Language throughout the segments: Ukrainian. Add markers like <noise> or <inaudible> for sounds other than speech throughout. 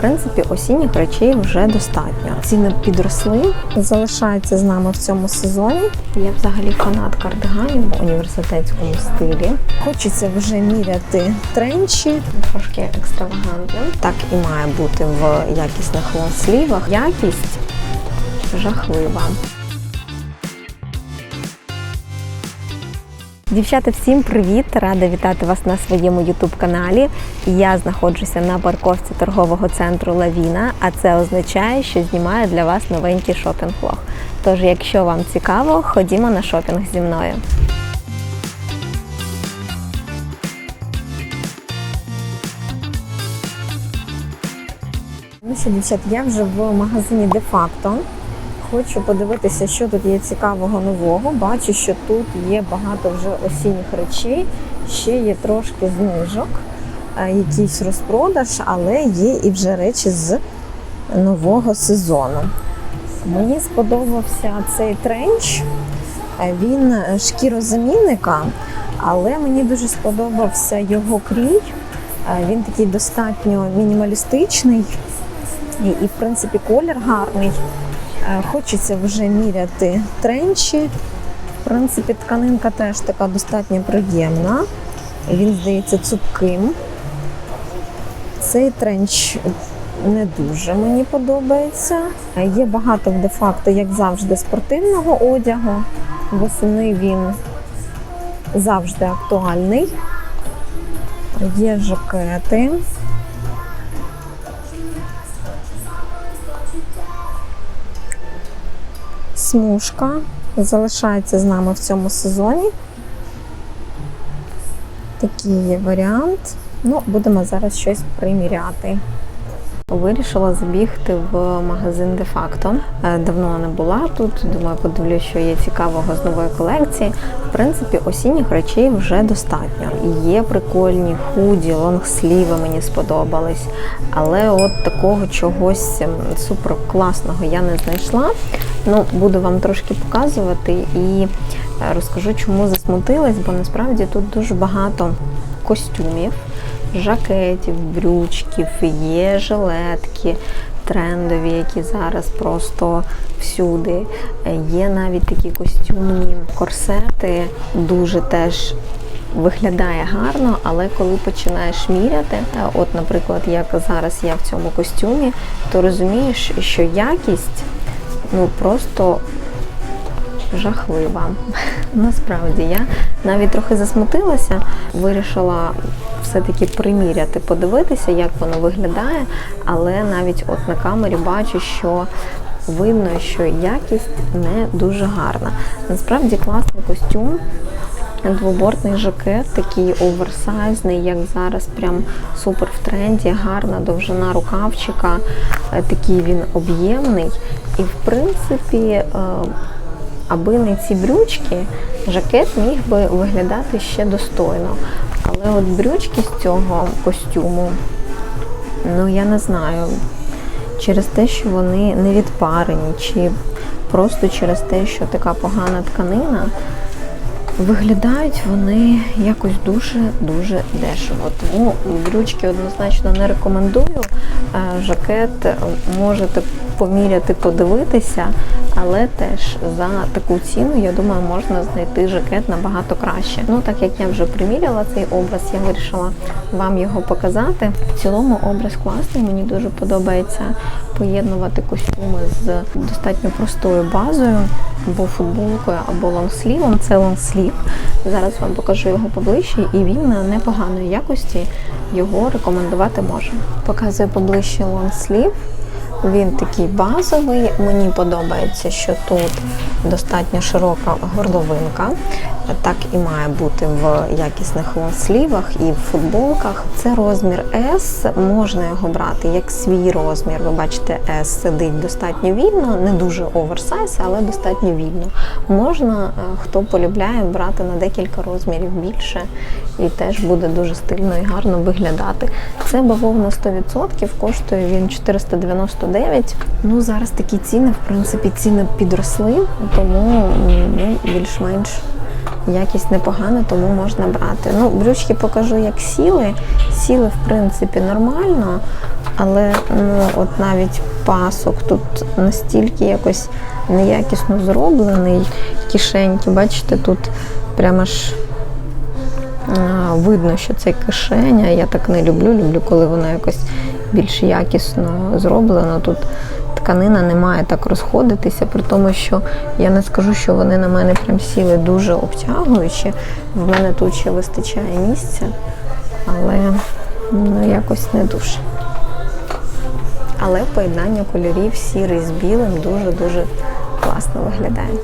принципі, осінніх речей вже достатньо. Ціни підросли, залишаються з нами в цьому сезоні. Я взагалі фанат кардиганів в університетському стилі. Хочеться вже міряти тренчі, трошки екстравагантним. Так і має бути в якісних лонслівах. Якість жахлива. Дівчата, всім привіт! Рада вітати вас на своєму youtube каналі. Я знаходжуся на парковці торгового центру Лавіна, а це означає, що знімаю для вас новенький шопінг-влог. Тож, якщо вам цікаво, ходімо на шопінг зі мною. Ну що, дівчат, я вже в магазині де-факто. Хочу подивитися, що тут є цікавого нового. Бачу, що тут є багато вже осінніх речей, ще є трошки знижок, е, якийсь розпродаж, але є і вже речі з нового сезону. Мені сподобався цей тренч. Е, Він е, шкірозамінника, але мені дуже сподобався його крій. Він такий достатньо мінімалістичний і в принципі, колір гарний. Е, Хочеться вже міряти тренчі. В принципі, тканинка теж така достатньо приємна. Він здається цупким. Цей тренч не дуже мені подобається. Е, Є багато де-факто, як завжди, спортивного одягу. Восени він завжди актуальний. Є жакети. Смужка залишається з нами в цьому сезоні. Такий є варіант. Ну, будемо зараз щось приміряти. Вирішила забігти в магазин де-факто. Е, Давно не була тут. Думаю, подивлюсь, що є цікавого з нової колекції. В принципі, осінніх речей вже достатньо. Є прикольні худі, лонгсліви мені сподобались. Але от такого чогось ем, супер класного я не знайшла. Ну, буду вам трошки показувати і е, розкажу, чому засмутилась, бо насправді тут дуже багато костюмів жакетів, брючків, є жилетки трендові, які зараз просто всюди. Є навіть такі костюмні корсети, дуже теж. Виглядає гарно, але коли починаєш міряти, от, наприклад, як зараз я в цьому костюмі, то розумієш, що якість ну просто жахлива. <laughs> Насправді я навіть трохи засмутилася, вирішила все-таки приміряти, подивитися, як воно виглядає, але навіть от на камері бачу, що видно, що якість не дуже гарна. Насправді класний костюм. Двобортний жакет, такий оверсайзний, як зараз, прям супер в тренді, гарна довжина рукавчика, е, такий він об'ємний. І в принципі, е, аби не ці брючки, жакет міг би виглядати ще достойно. Але от брючки з цього костюму, ну я не знаю, через те, що вони не відпарені, чи просто через те, що така погана тканина. Виглядають вони якось дуже-дуже дешево. Тому брючки однозначно не рекомендую. Е, Жакет можете поміряти, подивитися, але теж за таку ціну, я думаю, можна знайти жакет набагато краще. Ну, так як я вже приміряла цей образ, я вирішила вам його показати. В цілому образ класний, мені дуже подобається поєднувати костюми з достатньо простою базою, або футболкою, або лонгслівом. Це лонгслів. Зараз вам покажу його поближче, і він непоганої якості його рекомендувати можу. Показую поближче лонгслів. Він такий базовий. Мені подобається, що тут достатньо широка горловинка. Так і має бути в якісних лонслівах і в футболках. Це розмір S, можна його брати як свій розмір. Ви бачите, S сидить достатньо вільно, не дуже оверсайз, але достатньо вільно. Можна, е, хто полюбляє, брати на декілька розмірів більше, і теж буде дуже стильно і гарно виглядати. Це бавовна 100%, коштує він 499. Ну зараз такі ціни, в принципі, ціни підросли, тому ну, більш-менш якість непогана, тому можна брати. Ну, брючки покажу, як сіли. Сіли, в принципі, нормально, але ну, от навіть пасок тут настільки якось неякісно зроблений. Кишеньки, бачите, тут прямо ж видно, що це кишеня. Я так не люблю. Люблю, коли воно якось більш якісно зроблено. Тут тканина не має так розходитися, при тому, що я не скажу, що вони на мене прям сіли дуже обтягуючи. В мене тут ще вистачає місця, але ну, якось не дуже. Але поєднання кольорів сірий з білим дуже-дуже класно виглядає.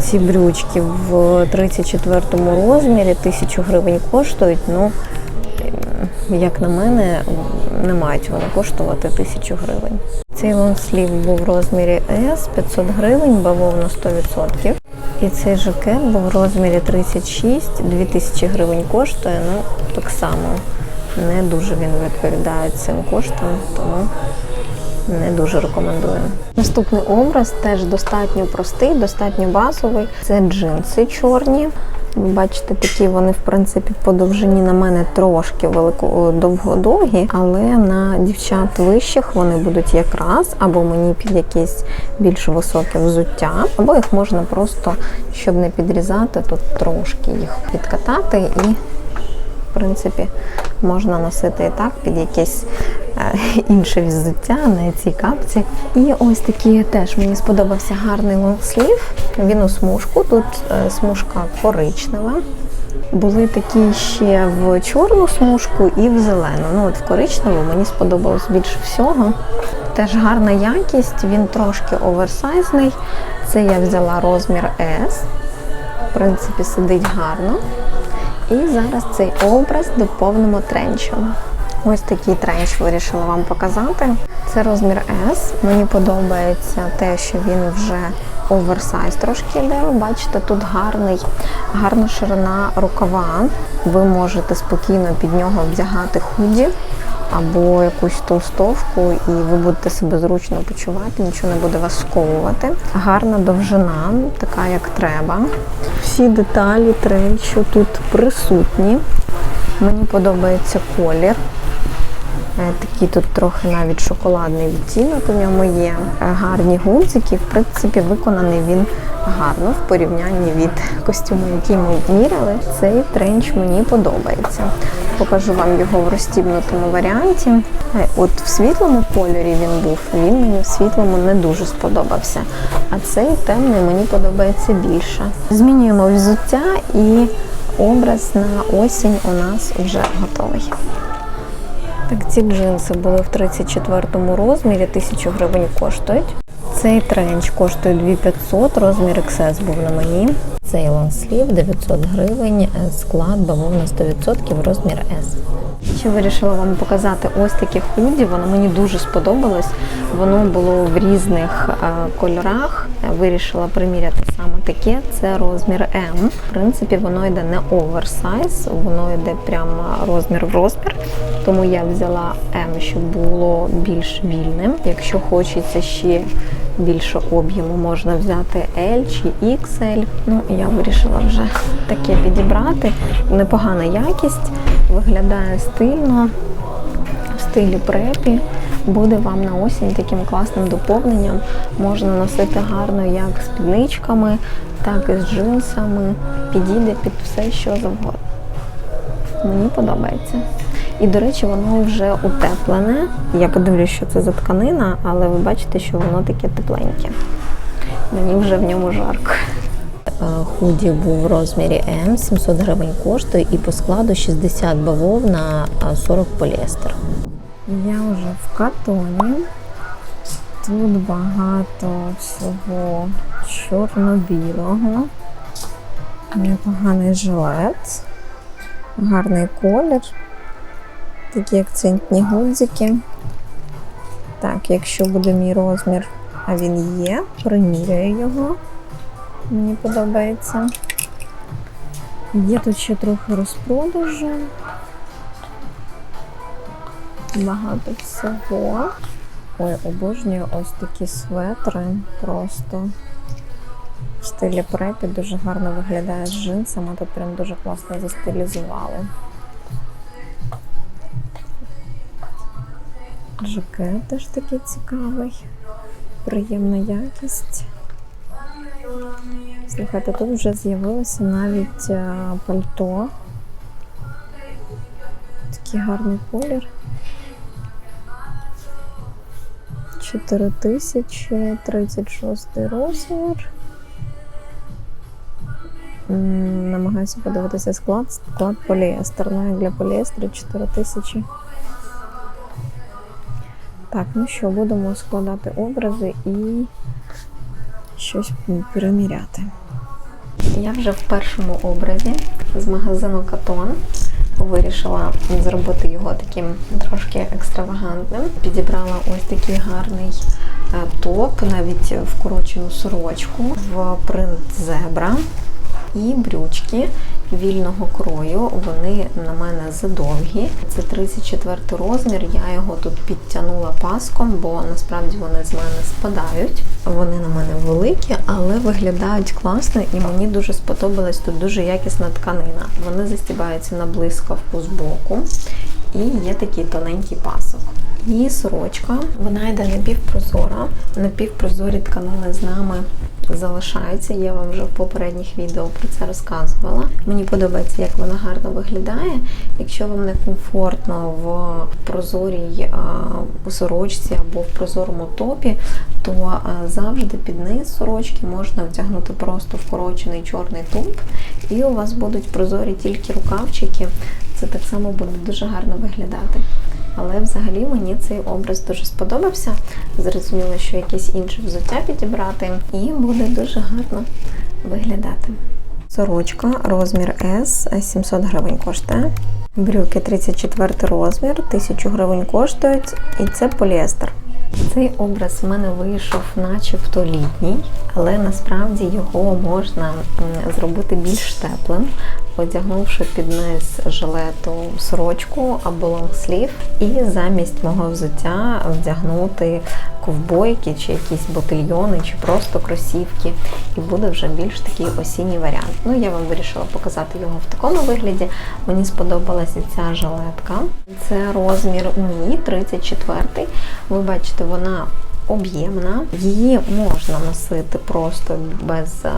Ці брючки в 34 розмірі, 1000 гривень коштують. Ну, як на мене, не мають вони коштувати 1000 гривень. Цей лонслів був в розмірі S, 500 гривень, бавовна 100%. І цей жакет був в розмірі 36, 2000 гривень коштує. Ну, так само не дуже він відповідає цим коштам, тому не дуже рекомендую. Наступний образ теж достатньо простий, достатньо базовий. Це джинси чорні. Ви бачите, такі вони, в принципі, по довжині на мене трошки велико довгодовгі, але на дівчат вищих вони будуть якраз або мені під якесь більш високе взуття, або їх можна просто, щоб не підрізати, тут трошки їх підкатати і в принципі, можна носити і так під якесь е, <laughs> інше взуття, не ці капці. І ось такі теж мені сподобався гарний лонгслів. Він у смужку. Тут е, смужка коричнева. Були такі ще в чорну смужку і в зелену. Ну от в коричневу мені сподобалось більше всього. Теж гарна якість, він трошки оверсайзний. Це я взяла розмір S. В принципі, сидить гарно. І зараз цей образ доповнимо тренчем. Ось такий тренч вирішила вам показати. Це розмір S. Мені подобається те, що він вже оверсайз трошки йде. Ви бачите, тут гарний, гарна ширина рукава. Ви можете спокійно під нього вдягати худі або якусь толстовку, і ви будете себе зручно почувати, нічого не буде вас сковувати. Гарна довжина, така як треба. Всі деталі тренчу тут присутні. Мені подобається колір. Е, Такий тут трохи навіть шоколадний відтінок у ньому є. Е, Гарні гудзики. В принципі, виконаний він гарно в порівнянні від костюму, який ми міряли. Цей тренч мені подобається. Покажу вам його в розстібнутому варіанті. Е, От в світлому кольорі він був, він мені в світлому не дуже сподобався. А цей темний мені подобається більше. Змінюємо взуття і образ на осінь у нас вже готовий. Так, ці джинси були в 34 розмірі, 1000 гривень коштують. Цей тренч коштує 2500, розмір XS був на мені. Цей лонслів 900 гривень, е, склад бавовна 100%, розмір S. Ще вирішила вам показати ось таке худі. Воно мені дуже сподобалось. Воно було в різних е, кольорах. Вирішила приміряти саме таке. Це розмір М. В принципі, воно йде не оверсайз, воно йде прямо розмір в розмір. Тому я взяла М, щоб було більш вільним. Якщо хочеться ще більше об'єму, можна взяти L чи XL. Ну, я вирішила вже таке підібрати. Непогана якість, виглядає стильно, в стилі препі. Буде вам на осінь таким класним доповненням. Можна носити гарно як з спідничками, так і з джинсами. Підійде під все, що завгодно. Мені подобається. І, до речі, воно вже утеплене. Я подивлюсь, що це за тканина, але ви бачите, що воно таке тепленьке. Мені вже в ньому жарко. Е, Худі був в розмірі М, 700 гривень коштує і по складу 60 бавовна, а 40 поліестер. Я вже в катоні. Тут багато всього чорно-білого. Непоганий жилет, гарний колір, такі акцентні гудзики. Так, якщо буде мій розмір, а він є, приміряю його. Мені подобається. Є тут ще трохи розпродажу. Багато всього. Ой, обожнюю ось такі светри. Просто в стилі препі дуже гарно виглядає з джинсами. Тут прям дуже класно застилізували. Жакет теж такий цікавий, приємна якість. Слухайте, тут вже з'явилося навіть е, пальто. Такий гарний колір. 4036 розмір. Намагаюся подивитися склад. Склад поліестер. Навіть для поліестру 4000. Так, ну що, будемо складати образи і щось переміряти. Я вже в першому образі з магазину Катон вирішила зробити його таким трошки екстравагантним. Підібрала ось такий гарний е, топ, навіть вкорочену сорочку в принт зебра і брючки вільного крою. Вони на мене задовгі. Це 34 розмір. Я його тут підтягнула паском, бо насправді вони з мене спадають. Вони на мене великі, але виглядають класно і мені дуже сподобалась тут дуже якісна тканина. Вони застібаються на блискавку з боку. І є такий тоненький пасок. І сорочка, вона йде напівпрозора. Напівпрозорі тканини з нами залишаються. Я вам вже в попередніх відео про це розказувала. Мені подобається, як вона гарно виглядає. Якщо вам не комфортно в прозорій сорочці або в прозорому топі, то завжди під низ сорочки можна вдягнути просто вкорочений чорний топ, і у вас будуть прозорі тільки рукавчики. Це так само буде дуже гарно виглядати. Але взагалі мені цей образ дуже сподобався. Зрозуміло, що якесь інше взуття підібрати, і буде дуже гарно виглядати. Сорочка, розмір S, 700 гривень коштує. Брюки 34 розмір, 1000 гривень коштують, і це поліестер. Цей образ в мене вийшов начебто літній, але насправді його можна зробити більш теплим, одягнувши під низ жилету сорочку або лонгслів, і замість мого взуття вдягнути ковбойки чи якісь ботильйони, чи просто кросівки, і буде вже більш такий осінній варіант. Ну, я вам вирішила показати його в такому вигляді. Мені сподобалася ця жилетка. Це розмір мій 34. Ви бачите, вона об'ємна. Її можна носити просто без а,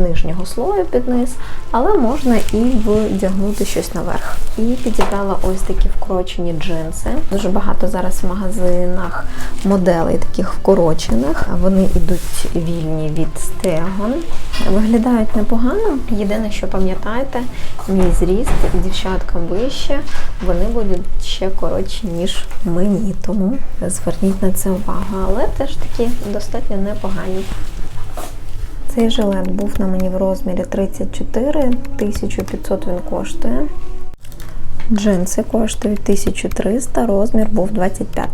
нижнього слою під низ, але можна і вдягнути щось наверх. І підібрала ось такі вкорочені джинси. Дуже багато зараз в магазинах моделей таких вкорочених. Вони йдуть вільні від стегон. Виглядають непогано. Єдине, що пам'ятаєте, мій зріст дівчаткам вище, вони будуть ще коротші, ніж мені. Тому зверніть на це увагу. Але теж такі достатньо непогані. Цей жилет був на мені в розмірі 34, 1500 він коштує. Джинси коштують 1300, розмір був 25.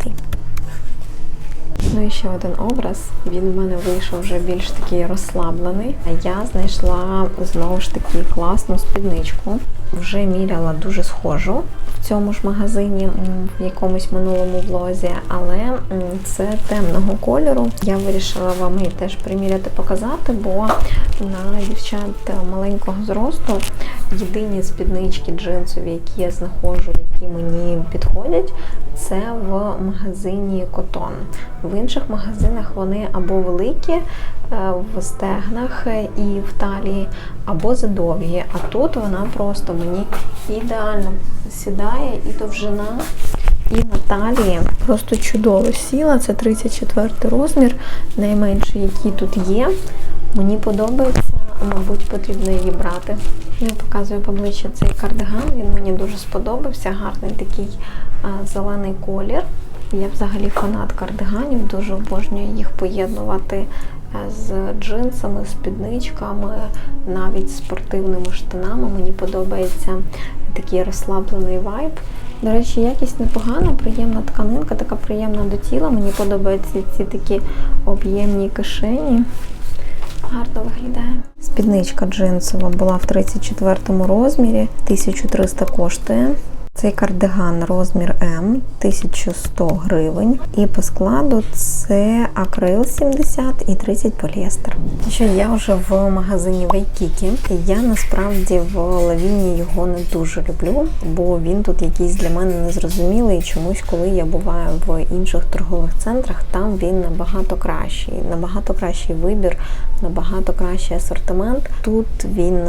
Ну і ще один образ. Він в мене вийшов вже більш такий розслаблений. Я знайшла знову ж таки класну спідничку. Вже міряла дуже схожу в цьому ж магазині в якомусь минулому влозі, але це темного кольору. Я вирішила вам її теж приміряти показати, бо на дівчат маленького зросту єдині спіднички джинсові, які я знаходжу, які мені підходять, це в магазині Котон. В інших магазинах вони або великі е, в стегнах і в талії, або задовгі. А тут вона просто мені ідеально сідає і довжина. І на талії просто чудово сіла. Це 34 розмір, найменший, який тут є. Мені подобається, мабуть, потрібно її брати. Я показую поближче цей кардиган. Він мені дуже сподобався. Гарний такий а, зелений колір. Я взагалі фанат кардиганів, дуже обожнюю їх поєднувати з джинсами, спідничками, навіть спортивними штанами. Мені подобається такий розслаблений вайб. До речі, якість непогана, приємна тканинка, така приємна до тіла. Мені подобаються ці такі об'ємні кишені. Гарно виглядає. Спідничка джинсова була в 34 розмірі, 1300 коштує. Цей кардиган розмір М 1100 гривень. І по складу Це акрил 70 і 30 поліестер. Що я вже в магазині Вайкікі. Я насправді в лавіні його не дуже люблю, бо він тут якийсь для мене незрозумілий. Чомусь, коли я буваю в інших торгових центрах, там він набагато кращий, набагато кращий вибір, набагато кращий асортимент. Тут він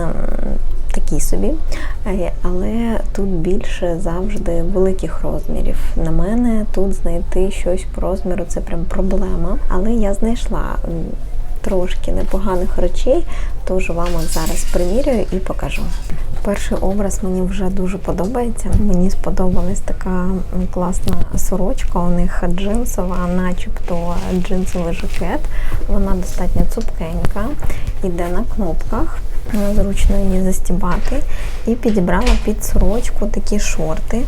такий собі, Е, але тут більше завжди великих розмірів. На мене тут знайти щось по розміру це прям проблема. Але я знайшла трошки непоганих речей, тож вам от зараз примірюю і покажу. Перший образ мені вже дуже подобається. Мені сподобалась така класна сорочка. У них джинсова, начебто джинсовий жакет. Вона достатньо цупкенька, іде на кнопках. Зручно її застібати. І підібрала під сорочку такі шорти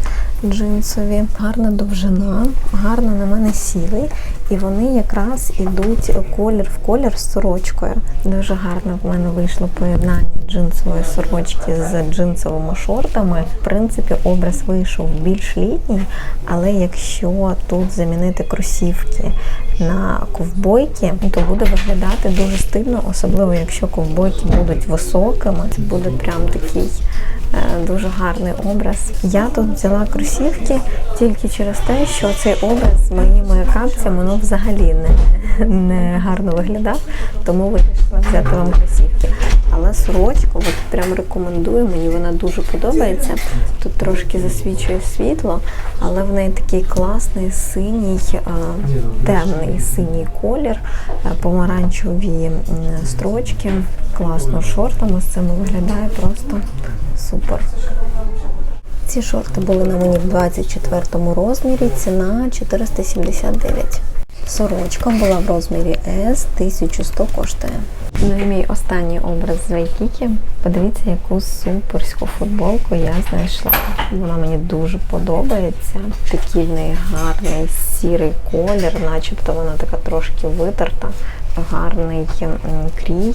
джинсові. Гарна довжина, гарно на мене сіли. І вони якраз ідуть колір в колір з сорочкою. Дуже гарно в мене вийшло поєднання джинсової сорочки з джинсовими шортами. В принципі, образ вийшов більш літній, але якщо тут замінити кросівки на ковбойки, то буде виглядати дуже стильно, особливо якщо ковбойки будуть високими. Це буде прям такий е, дуже гарний образ. Я тут взяла кросівки тільки через те, що цей образ з моїми капцями ну, взагалі не, не гарно виглядав, тому вирішила взяти вам кросівки. Але сорочку от прям рекомендую, мені вона дуже подобається. Тут трошки засвічує світло, але в неї такий класний синій, е, темний синій колір, е, помаранчеві строчки. Класно з шортами з цими виглядає просто супер. Ці шорти були на мені в 24 розмірі, ціна 479. Сорочка була в розмірі S, 1100 коштує. Ну і мій останній образ з Вайкікі. Подивіться, яку суперську футболку я знайшла. Вона мені дуже подобається. Такий в неї гарний сірий колір, начебто вона така трошки витерта. Гарний крій,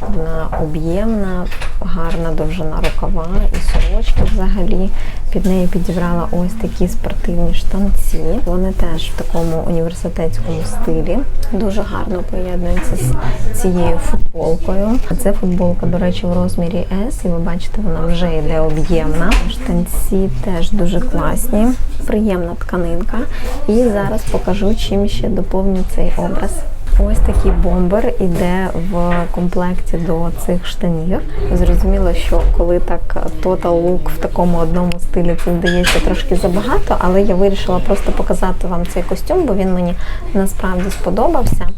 вона об'ємна, гарна довжина рукава і сорочки взагалі. Під нею підібрала ось такі спортивні штанці. Вони теж в такому університетському стилі. Дуже гарно поєднуються з цією футболкою. Це футболка, до речі, в розмірі S, і ви бачите, вона вже йде об'ємна. Штанці теж дуже класні, приємна тканинка. І зараз покажу, чим ще доповню цей образ. Ось такий бомбер іде в комплекті до цих штанів. Зрозуміло, що коли так total look в такому одному стилі це здається трошки забагато, але я вирішила просто показати вам цей костюм, бо він мені насправді сподобався.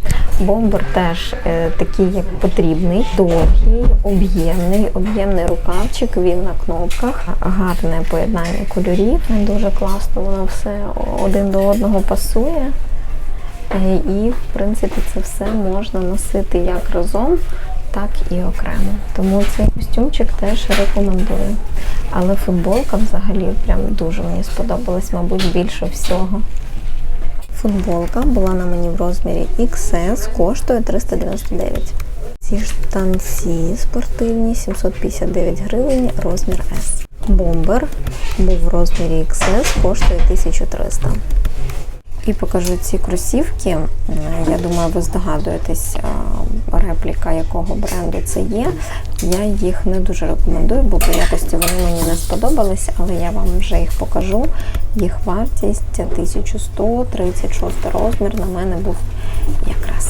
Бомбер теж е, такий, як потрібний, довгий, об'ємний, об'ємний рукавчик, він на кнопках, гарне поєднання кольорів. Дуже класно, воно все один до одного пасує. Е, І, в принципі, це все можна носити як разом, так і окремо. Тому цей костюмчик теж рекомендую. Але футболка взагалі прям дуже мені сподобалась, мабуть, більше всього. Футболка була на мені в розмірі XS, коштує 399. Ці штанці спортивні 759 гривень, розмір S. Бомбер був в розмірі XS, коштує 1300. І покажу ці кросівки. Я думаю, ви здогадуєтесь, репліка якого бренду це є. Я їх не дуже рекомендую, бо по якості вони мені не сподобались, але я вам вже їх покажу. Їх вартість 1100, 36 розмір на мене був якраз.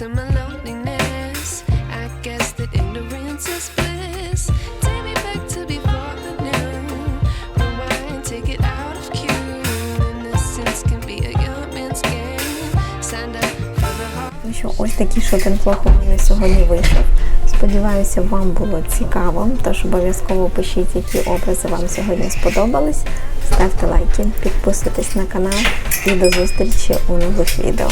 To my loneliness. I guess that ignorance is Ну що, ось такий шопінг-влог у мене сьогодні вийшов. Сподіваюся, вам було цікаво. Тож обов'язково пишіть, які образи вам сьогодні сподобались. Ставте лайки, підписуйтесь на канал і до зустрічі у нових відео.